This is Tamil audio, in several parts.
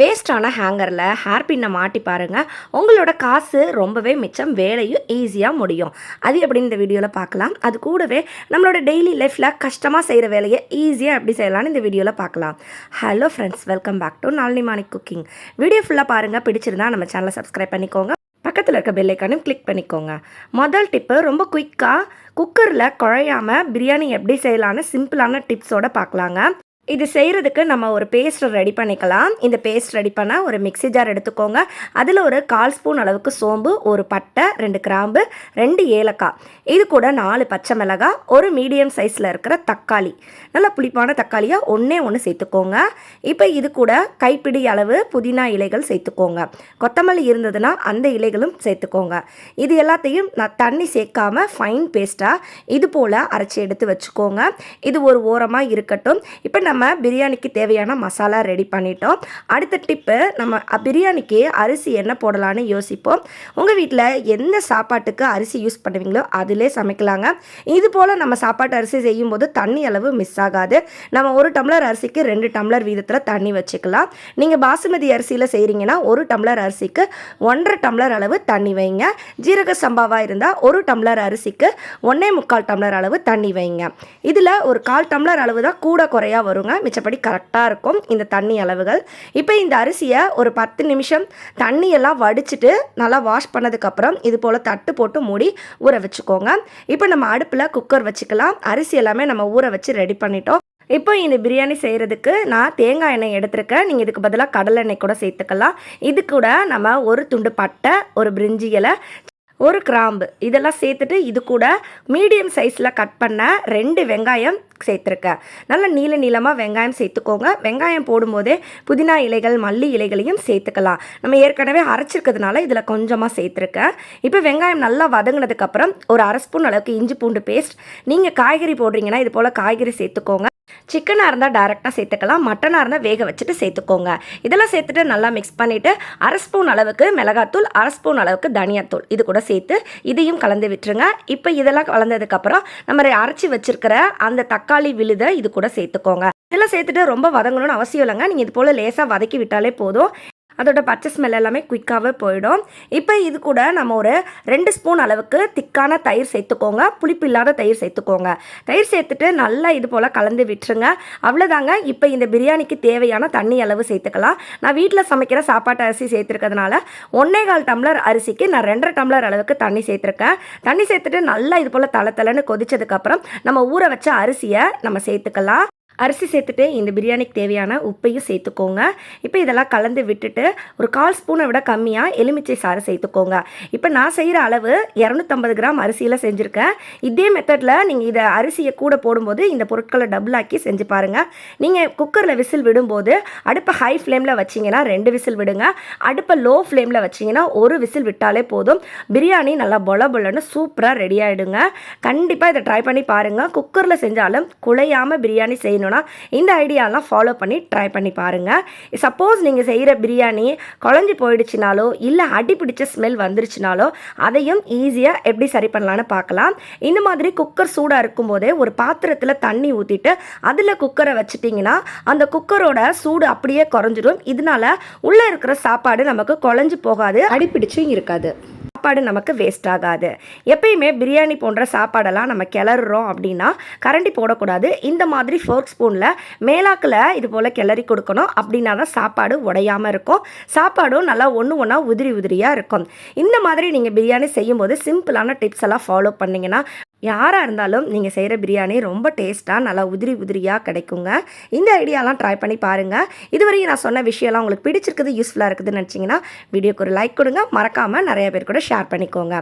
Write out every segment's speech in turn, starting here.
வேஸ்டான ஹேங்கரில் ஹேர் பின்னை மாட்டி பாருங்கள் உங்களோட காசு ரொம்பவே மிச்சம் வேலையும் ஈஸியாக முடியும். அது எப்படின்னு இந்த வீடியோவில் பார்க்கலாம். அது கூடவே நம்மளோட டெய்லி லைஃப்பில் கஷ்டமாக செய்கிற வேலையை ஈஸியாக எப்படி செய்யலாம்னு இந்த வீடியோவில் பார்க்கலாம். Hello friends welcome back to Nalini Manik cooking video ஃபுல்லாக பாருங்கள் பிடிச்சிருந்தா நம்ம சேனலை சப்ஸ்கிரைப் பண்ணிக்கோங்க. பக்கத்தில் இருக்க பெல்லைக்கானும் கிளிக் பண்ணிக்கோங்க. முதல் டிப்பு ரொம்ப குயிக்காக குக்கரில் குழையாமல் பிரியாணி எப்படி செய்யலான்னு சிம்பிளான டிப்ஸோட பார்க்கலாங்க. இது செய்கிறதுக்கு நம்ம ஒரு பேஸ்ட் ரெடி பண்ணிக்கலாம். இந்த பேஸ்ட் ரெடி பண்ண ஒரு மிக்ஸி ஜார் எடுத்துக்கோங்க. அதில் ஒரு கால் ஸ்பூன் அளவுக்கு சோம்பு ஒரு பட்டை ரெண்டு கிராம்பு ரெண்டு ஏலக்காய். இது கூட நாலு பச்சை மிளகாய் ஒரு மீடியம் சைஸில் இருக்கிற தக்காளி. நல்ல புளிப்பான தக்காளியாக ஒன்றே ஒன்று சேர்த்துக்கோங்க. இப்போ இது கூட கைப்பிடி அளவு புதினா இலைகள் சேர்த்துக்கோங்க. கொத்தமல்லி இருந்ததுன்னா அந்த இலைகளும் சேர்த்துக்கோங்க. இது எல்லாத்தையும் நான் தண்ணி சேர்க்காம ஃபைன் பேஸ்ட்டாக இது போல் அரைச்சி எடுத்து வச்சுக்கோங்க. இது ஒரு ஓரமாக இருக்கட்டும். இப்போ நம்ம நம்ம பிரியாணிக்கு தேவையான மசாலா ரெடி பண்ணிட்டோம். அடுத்த டிப்பு நம்ம பிரியாணிக்கு அரிசி என்ன போடலான்னு யோசிப்போம். உங்கள் வீட்டில் எந்த சாப்பாட்டுக்கு அரிசி யூஸ் பண்ணுவீங்களோ அதிலே சமைக்கலாங்க. இது போல் நம்ம சாப்பாட்டு அரிசி செய்யும்போது தண்ணி அளவு மிஸ் ஆகாது. நம்ம ஒரு டம்ளர் அரிசிக்கு ரெண்டு டம்ளர் வீதத்தில் தண்ணி வச்சுக்கலாம். நீங்கள் பாசுமதி அரிசியில் செய்கிறீங்கன்னா ஒரு டம்ளர் அரிசிக்கு ஒன்றரை டம்ளர் அளவு தண்ணி வைங்க. ஜீரக சம்பாவாக இருந்தால் ஒரு டம்ளர் அரிசிக்கு ஒன்றே முக்கால் டம்ளர் அளவு தண்ணி வைங்க. இதில் ஒரு கால் டம்ளர் அளவு தான் கூட குறையாக வருங்க மிச்சப்படி கரெக்டாக இருக்கும் இந்த தண்ணி அளவுகள். இப்போ இந்த அரிசியை ஒரு பத்து நிமிஷம் தண்ணியெல்லாம் வடிச்சிட்டு நல்லா வாஷ் பண்ணதுக்கப்புறம் இது போல் தட்டு போட்டு மூடி ஊற வச்சுக்கோங்க. இப்போ நம்ம அடுப்பில் குக்கர் வச்சுக்கலாம். அரிசி எல்லாமே நம்ம ஊற வச்சு ரெடி பண்ணிட்டோம். இப்போ இந்த பிரியாணி செய்கிறதுக்கு நான் தேங்காய் எண்ணெய் எடுத்திருக்கேன். நீங்கள் இதுக்கு பதிலாக கடலை எண்ணெய் கூட சேர்த்துக்கலாம். இது கூட நம்ம ஒரு துண்டு பட்டை ஒரு பிரிஞ்சி இலை ஒரு கிராம்பு. இதெல்லாம் சேர்த்துட்டு இது கூட மீடியம் சைஸில் கட் பண்ண ரெண்டு வெங்காயம் சேர்த்துருக்கேன் நல்ல நீல நீளமாக வெங்காயம் சேர்த்துக்கோங்க. வெங்காயம் போடும்போதே புதினா இலைகள் மல்லி இலைகளையும் சேர்த்துக்கலாம். நம்ம ஏற்கனவே அரைச்சிருக்கிறதுனால இதில் கொஞ்சமாக சேர்த்துருக்கேன் இப்போ வெங்காயம் நல்லா வதங்கினதுக்கப்புறம் ஒரு அரை ஸ்பூன் அளவுக்கு இஞ்சி பூண்டு பேஸ்ட் நீங்கள் காய்கறி போடுறீங்கன்னா இது போல் காய்கறி சேர்த்துக்கோங்க. சிக்கனாக இருந்தால் டேரெக்டாக சேர்த்துக்கலாம். மட்டனாக இருந்தால் வேக வச்சுட்டு சேர்த்துக்கோங்க. இதெல்லாம் சேர்த்துட்டு நல்லா மிக்ஸ் பண்ணிவிட்டு அரை ஸ்பூன் அளவுக்கு மிளகாத்தூள் அரை ஸ்பூன் அளவுக்கு தனியாத்தூள். இது கூட சேர்த்து இதையும் கலந்து விட்டுருங்க. இப்போ இதெல்லாம் கலந்ததுக்கப்புறம் நம்ம அரைச்சி வச்சுருக்கிற அந்த தக்காளி விழுதை இது கூட சேர்த்துக்கோங்க. இதெல்லாம் சேர்த்துட்டு ரொம்ப வதங்கணும்னு அவசியம் இல்லைங்க. நீங்கள் இது போல் லேசாக வதக்கி விட்டாலே போதும். அதோட பச்சை ஸ்மெல் எல்லாமே குயிக்காகவே போயிடும். இப்போ இது கூட நம்ம ஒரு ரெண்டு ஸ்பூன் அளவுக்கு திக்கான தயிர் சேர்த்துக்கோங்க. புளிப்பு இல்லாத தயிர் சேர்த்துக்கோங்க. தயிர் சேர்த்துட்டு நல்லா இது போல் கலந்து விட்டுருங்க. அவ்வளோதாங்க இப்போ இந்த பிரியாணிக்கு தேவையான தண்ணி அளவு சேர்த்துக்கலாம். நான் வீட்டில் சமைக்கிற சாப்பாட்டு அரிசி சேர்த்துருக்கிறதுனால ஒன்றே கால் டம்ளர் அரிசிக்கு நான் ரெண்டரை டம்ளர் அளவுக்கு தண்ணி சேர்த்துருக்கேன். தண்ணி சேர்த்துட்டு நல்லா இது போல் தலை தலைன்னு கொதிச்சதுக்கப்புறம் நம்ம ஊற வச்ச அரிசியை நம்ம சேர்த்துக்கலாம். அரிசி சேர்த்துட்டு இந்த பிரியாணிக்கு தேவையான உப்பையும் சேர்த்துக்கோங்க. இப்போ இதெல்லாம் கலந்து விட்டுட்டு ஒரு கால் ஸ்பூனை விட கம்மியாக எலுமிச்சை சாறு சேர்த்துக்கோங்க. இப்போ நான் செய்கிற அளவு இரநூத்தம்பது கிராம் அரிசியில் செஞ்சுருக்கேன். இதே மெத்தடில் நீங்கள் இதை அரிசியை கூட போடும்போது இந்த பொருட்களை டபுள் ஆக்கி செஞ்சு பாருங்கள் நீங்கள் குக்கரில் விசில் விடும்போது அடுப்பை ஹை ஃப்ளேமில் வச்சிங்கன்னா ரெண்டு விசில் விடுங்க. அடுப்பை லோ ஃப்ளேமில் வச்சிங்கன்னா ஒரு விசில் விட்டாலே போதும். பிரியாணி நல்லா பொல பொலன்னு சூப்பராக ரெடி ஆகிடுங்க கண்டிப்பாக இதை ட்ரை பண்ணி பாருங்கள் குக்கரில் செஞ்சாலும் குழையாமல் பிரியாணி செய்யணும். செய்யணும்னா இந்த ஐடியாலாம் ஃபாலோ பண்ணி ட்ரை பண்ணி பாருங்கள் சப்போஸ் நீங்கள் செய்கிற பிரியாணி குழஞ்சி போயிடுச்சுனாலோ இல்லை அடி பிடிச்ச ஸ்மெல் வந்துருச்சுனாலோ அதையும் ஈஸியாக எப்படி சரி பண்ணலான்னு பார்க்கலாம். இந்த மாதிரி குக்கர் சூடாக இருக்கும்போதே ஒரு பாத்திரத்தில் தண்ணி ஊற்றிட்டு அதில் குக்கரை வச்சுட்டிங்கன்னா அந்த குக்கரோட சூடு அப்படியே குறைஞ்சிடும். இதனால உள்ளே இருக்கிற சாப்பாடு நமக்கு குழஞ்சி போகாது அடிப்பிடிச்சும் இருக்காது. சாப்பாடு நமக்கு வேஸ்ட் ஆகாது. எப்பயுமே பிரியாணி போன்ற சாப்பாடெல்லாம் நம்ம கிளறுறோம் அப்படின்னா கரண்டி போடக்கூடாது. இந்த மாதிரி ஃபோர்க் ஸ்பூனில் மேலாக்கில் இது போல் கிளறி கொடுக்கணும். அப்படின்னா தான் சாப்பாடு உடையாமல் இருக்கும். சாப்பாடும் நல்லா ஒன்று ஒன்றா உதிரி உதிரியாக இருக்கும். இந்த மாதிரி நீங்கள் பிரியாணி செய்யும்போது சிம்பிளான டிப்ஸ் எல்லாம் ஃபாலோ பண்ணிங்கன்னா யாராக இருந்தாலும் நீங்கள் செய்கிற பிரியாணி ரொம்ப டேஸ்ட்டாக நல்லா உதிரி உதிரியாக கிடைக்குங்க. இந்த ஐடியாலாம் ட்ரை பண்ணி பாருங்கள் இதுவரையும் நான் சொன்ன விஷயம்லாம் உங்களுக்கு பிடிச்சிருக்குது யூஸ்ஃபுல்லாக இருக்குதுன்னு நினச்சிங்கன்னா வீடியோக்கு ஒரு லைக் கொடுங்க. மறக்காமல் நிறைய பேர் கூட ஷேர் பண்ணிக்கோங்க.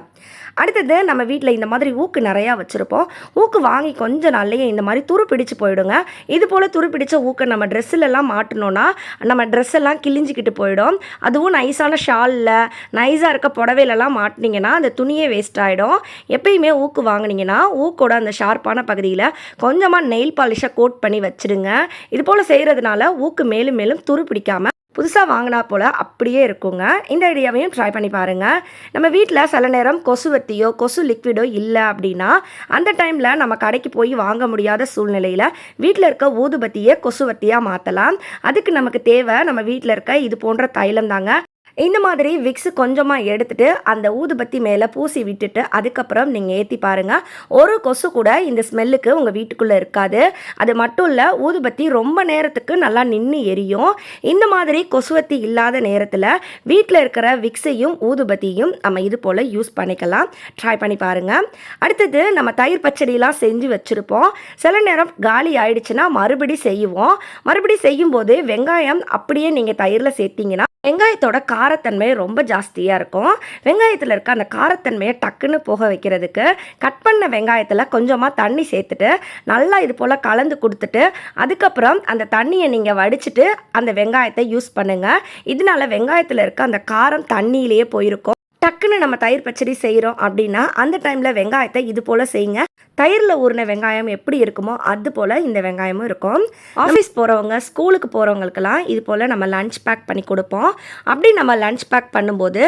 அடுத்தது நம்ம வீட்டில் இந்த மாதிரி ஊக்கு நிறையா வச்சுருப்போம். ஊக்கு வாங்கி கொஞ்ச நாள்லேயே இந்த மாதிரி துரு பிடிச்சு போயிடுங்க. இது போல் துரு பிடிச்ச ஊக்கை நம்ம ட்ரெஸ்ஸிலலாம் மாட்டினோன்னா நம்ம ட்ரெஸ் எல்லாம் கிழிஞ்சிக்கிட்டு போயிடும். அதுவும் நைஸான ஷாலில் நைஸாக இருக்க புடவையிலலாம் மாட்டினீங்கன்னா அந்த துணியே வேஸ்ட் ஆகிடும் எப்பயுமே ஊக்கு வாங்குனீங்கன்னா ஊக்கோட அந்த ஷார்ப்பான பகுதியில் கொஞ்சமாக நெயில் பாலிஷை கோட் பண்ணி வச்சிடுங்க இது போல் செய்கிறதுனால ஊக்கு மேலும் மேலும் துரு பிடிக்காம புதுசாக வாங்கினா போல் அப்படியே இருக்குங்க. இந்த ஐடியாவையும் ட்ரை பண்ணி பாருங்கள் நம்ம வீட்டில் சில நேரம் கொசுவத்தியோ கொசு லிக்விடோ இல்லை அப்படின்னா அந்த டைமில் நம்ம கடைக்கு போய் வாங்க முடியாத சூழ்நிலையில் வீட்டில் இருக்க ஊதுபத்தியை கொசுவத்தியாக மாற்றலாம் அதுக்கு நமக்கு தேவை நம்ம வீட்டில் இருக்க இது போன்ற தைலம் தாங்க. இந்த மாதிரி விக்ஸ் கொஞ்சமாக எடுத்துட்டு அந்த ஊதுபத்தி மேலே பூசி விட்டுட்டு அதுக்கப்புறம் நீங்கள் ஏற்றி பாருங்கள் ஒரு கொசு கூட இந்த ஸ்மெல்லுக்கு உங்கள் வீட்டுக்குள்ளே இருக்காது. அது மட்டும் இல்லை ஊதுபத்தி ரொம்ப நேரத்துக்கு நல்லா நின்று எரியும். இந்த மாதிரி கொசுவத்தி இல்லாத நேரத்தில் வீட்டில் இருக்கிற விக்ஸையும் ஊதுபத்தியும் நம்ம இது போல் யூஸ் பண்ணிக்கலாம். ட்ரை பண்ணி பாருங்கள் அடுத்தது நம்ம தயிர் பச்சடியெலாம் செஞ்சு வச்சுருப்போம். சில நேரம் காலி ஆயிடுச்சுன்னா மறுபடி செய்வோம். மறுபடி செய்யும்போது வெங்காயம் அப்படியே நீங்கள் தயிரில் சேர்த்திங்கன்னா வெங்காயத்தோட காரத்தன்மை ரொம்ப ஜாஸ்தியாக இருக்கும். வெங்காயத்தில் இருக்க அந்த காரத்தன்மையை டக்குன்னு போக வைக்கிறதுக்கு கட் பண்ண வெங்காயத்தில் கொஞ்சமாக தண்ணி சேர்த்துட்டு நல்லா இது போல் கலந்து கொடுத்துட்டு அதுக்கப்புறம் அந்த தண்ணியை நீங்கள் வடிச்சிட்டு அந்த வெங்காயத்தை யூஸ் பண்ணுங்கள் இதனால வெங்காயத்தில் இருக்க அந்த காரம் தண்ணியிலேயே போயிருக்கும். டக்குன்னு நம்ம தயிர் பச்சடி செய்கிறோம் அப்படின்னா அந்த டைமில் வெங்காயத்தை இது போல் செய்யுங்க. தயிரில் ஊறின வெங்காயம் எப்படி இருக்குமோ அது போல் இந்த வெங்காயமும் இருக்கும். ஆஃபீஸ் போகிறவங்க ஸ்கூலுக்கு போகிறவங்களுக்கெல்லாம் இது போல் நம்ம லஞ்ச் பேக் பண்ணி கொடுப்போம். அப்படி நம்ம லஞ்ச் பேக் பண்ணும்போது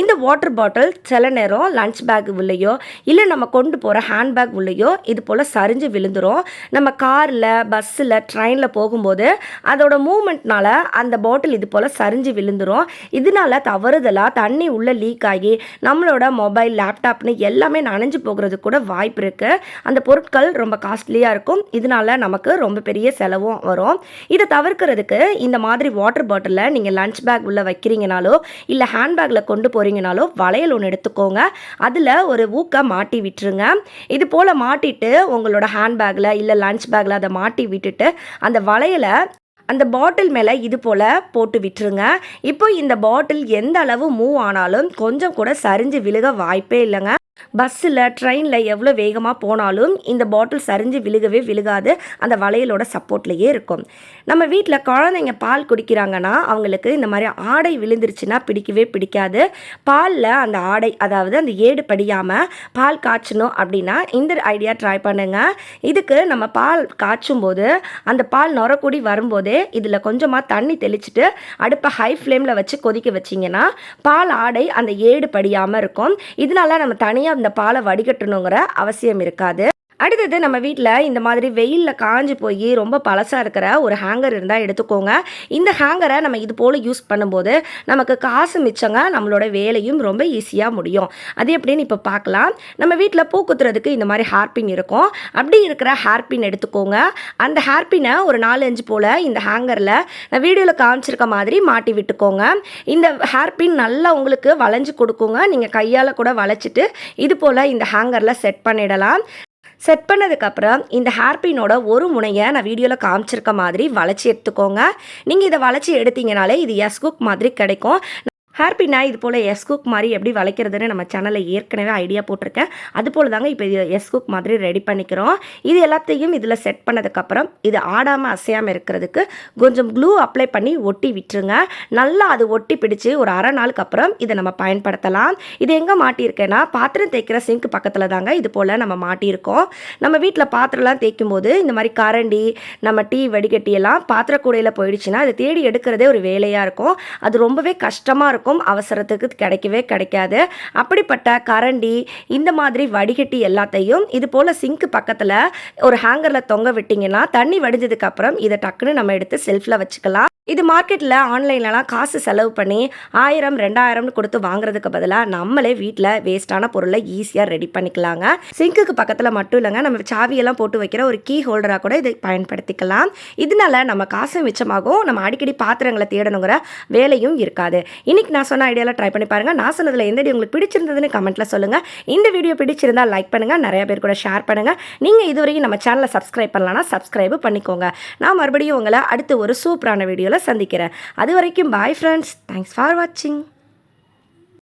இந்த வாட்டர் பாட்டில் சில நேரம் லஞ்ச் பேக் உள்ளேயோ இல்லை நம்ம கொண்டு போகிற ஹேண்ட் பேக் உள்ளேயோ இது போல் சரிஞ்சு விழுந்துரும். நம்ம காரில் பஸ்ஸில் ட்ரெயினில் போகும்போது அதோட மூமெண்ட்னால அந்த பாட்டில் இது போல் சரிஞ்சு விழுந்துரும். இதனால தவறுதலாக தண்ணி உள்ளே லீக் ஆகி நம்மளோட மொபைல் லேப்டாப்னு எல்லாமே நனைஞ்சு போகிறது கூட வாய்ப்பு இருக்குது அந்த பொருட்கள் ரொம்ப காஸ்ட்லியாக இருக்கும். இதனால நமக்கு ரொம்ப பெரிய செலவும் வரும். இதை தவிர்க்கிறதுக்கு இந்த மாதிரி வாட்டர் பாட்டிலில் நீங்கள் லஞ்ச் பேக் உள்ளே வைக்கிறீங்கனாலோ இல்லை ஹேண்ட்பேக்கில் கொண்டு போகிறீங்கனாலோ வளையல் ஒன்று எடுத்துக்கோங்க. அதில் ஒரு ஊக்க மாட்டி விட்டுருங்க. இது போல் மாட்டிட்டு உங்களோட ஹேண்ட்பேக்கில் இல்லை லஞ்ச் பேக்கில் அதை மாட்டி விட்டுட்டு அந்த வளையலை அந்த பாட்டில் மேலே இது போல் போட்டு விட்டுருங்க. இப்போ இந்த பாட்டில் எந்த அளவு மூவ் ஆனாலும் கொஞ்சம் கூட சரிஞ்சு விழுக வாய்ப்பே இல்லைங்க. பஸ்ஸில் ட்ரெயினில் எவ்வளோ வேகமாக போனாலும் இந்த பாட்டில் சரிஞ்சு விழுகவே விழுகாது. அந்த வளையலோட சப்போர்ட்லேயே இருக்கும். நம்ம வீட்டில் குழந்தைங்க பால் குடிக்கிறாங்கன்னா அவங்களுக்கு இந்த மாதிரி ஆடை விழுந்துருச்சுன்னா பிடிக்கவே பிடிக்காது. பாலில் அந்த ஆடை அதாவது அந்த ஏடு படியாமல் பால் காய்ச்சணும் அப்படின்னா இந்த ஐடியா ட்ரை பண்ணுங்கள் இதுக்கு நம்ம பால் காய்ச்சும் போது அந்த பால் நுரக்கூடி வரும்போதே இதில் கொஞ்சமாக தண்ணி தெளிச்சுட்டு அடுப்பை ஹை ஃப்ளேமில் வச்சு கொதிக்க வச்சிங்கன்னா பால் ஆடை அந்த ஏடு படியாமல் இருக்கும். இதனால நம்ம தனி தனியாக அந்த பாலை வடிகட்டணுங்கிற அவசியம் இருக்காது. அடுத்தது நம்ம வீட்டில் இந்த மாதிரி வெயிலில் காஞ்சி போய் ரொம்ப பழசாக இருக்கிற ஒரு ஹேங்கர் இருந்தால் எடுத்துக்கோங்க. இந்த ஹேங்கரை நம்ம இது போல் யூஸ் பண்ணும்போது நமக்கு காசு மிச்சங்க நம்மளோட வேலையும் ரொம்ப ஈஸியாக முடியும். அது எப்படின்னு இப்போ பார்க்கலாம் நம்ம வீட்டில் பூ குத்துறதுக்கு இந்த மாதிரி ஹேர்பின் இருக்கும். அப்படி இருக்கிற ஹேர்பின் எடுத்துக்கோங்க. அந்த ஹேர்பினை ஒரு நாலு அஞ்சு போல் இந்த ஹேங்கரில் நான் வீடியோவில் காமிச்சிருக்க மாதிரி மாட்டி விட்டுக்கோங்க. இந்த ஹேர்பின் நல்லா உங்களுக்கு வளைஞ்சு கொடுக்குங்க. நீங்கள் கையால் கூட வளைச்சிட்டு இது போல் இந்த ஹேங்கரில் செட் பண்ணிடலாம். செட் பண்ணதுக்கப்புறம் இந்த ஹேர்பினோட ஒரு முனையை நான் வீடியோவில் காமிச்சிருக்க மாதிரி வளைச்சி எடுத்துக்கோங்க. நீங்கள் இதை வளைச்சி எடுத்தீங்கனாலே இது எஸ் குக் மாதிரி கிடைக்கும். ஹேர்பின்னா இது போல் எஸ் குக் மாதிரி எப்படி வளைக்கிறதுன்னு நம்ம சேனலில் ஏற்கனவே ஐடியா போட்டிருக்கேன். அது போல் தாங்க இப்போ இது எஸ் குக் மாதிரி ரெடி பண்ணிக்கிறோம். இது எல்லாத்தையும் இதில் செட் பண்ணதுக்கப்புறம் இது ஆடாமல் அசையாமல் இருக்கிறதுக்கு கொஞ்சம் க்ளூ அப்ளை பண்ணி ஒட்டி விட்டுருங்க. நல்லா அது ஒட்டி பிடிச்சி ஒரு அரை நாளுக்கு அப்புறம் இதை நம்ம பயன்படுத்தலாம். இது எங்கே மாட்டியிருக்கேன்னா பாத்திரம் தேய்க்கிற சிங்க் பக்கத்தில் தாங்க இது போல் நம்ம மாட்டியிருக்கோம். நம்ம வீட்டில் பாத்திரம்லாம் தேய்க்கும் போது இந்த மாதிரி கரண்டி நம்ம டீ வடிகட்டி எல்லாம் பாத்திரக்கூடையில் போயிடுச்சுன்னா அதை தேடி எடுக்கிறதே ஒரு வேலையாக இருக்கும். அது ரொம்பவே கஷ்டமாக இருக்கும். இருக்கும். அவசரத்துக்கு கிடைக்கவே கிடைக்காது. அப்படிப்பட்ட கரண்டி இந்த மாதிரி வடிகட்டி எல்லாத்தையும் இது போல் சிங்க் பக்கத்தில் ஒரு ஹேங்கரில் தொங்க விட்டிங்கன்னா தண்ணி வடிஞ்சதுக்கப்புறம் இதை டக்குன்னு நம்ம எடுத்து செல்ஃபில் வச்சுக்கலாம். இது மார்க்கெட்டில் ஆன்லைன்லலாம் காசு செலவு பண்ணி ஆயிரம் ரெண்டாயிரம்னு கொடுத்து வாங்குறதுக்கு பதிலாக நம்மளே வீட்டில் வேஸ்ட்டான பொருளை ஈஸியாக ரெடி பண்ணிக்கலாங்க. சிங்க்குக்கு பக்கத்தில் மட்டும் இல்லைங்க நம்ம சாவியெல்லாம் போட்டு வைக்கிற ஒரு கீ ஹோல்டராக கூட இதை பயன்படுத்திக்கலாம். இதனால நம்ம காசு மிச்சமாகும் நம்ம அடிக்கடி பாத்திரங்களை தேடணுங்கிற வேலையும் இருக்காது. இன்னைக்கு நான் சொன்ன ஐடியாவில் ட்ரை பண்ணி பாருங்கள் நான் சொன்னதில் எந்த உங்களுக்கு பிடிச்சிருந்ததுன்னு கமெண்ட்டில் சொல்லுங்கள் இந்த வீடியோ பிடிச்சிருந்தா லைக் பண்ணுங்கள் நிறைய பேர் கூட ஷேர் பண்ணுங்கள் நீங்கள் இதுவரைக்கும் நம்ம சேனலை சப்ஸ்கிரைப் பண்ணலாம்னா சப்ஸ்கிரைப் பண்ணிக்கோங்க. நான் மறுபடியும் உங்களை அடுத்து ஒரு சூப்பரான வீடியோ சந்திக்கிறேன். அது வரைக்கும் பாய் ஃப்ரெண்ட்ஸ் தேங்க்ஸ் ஃபார் வாட்சிங்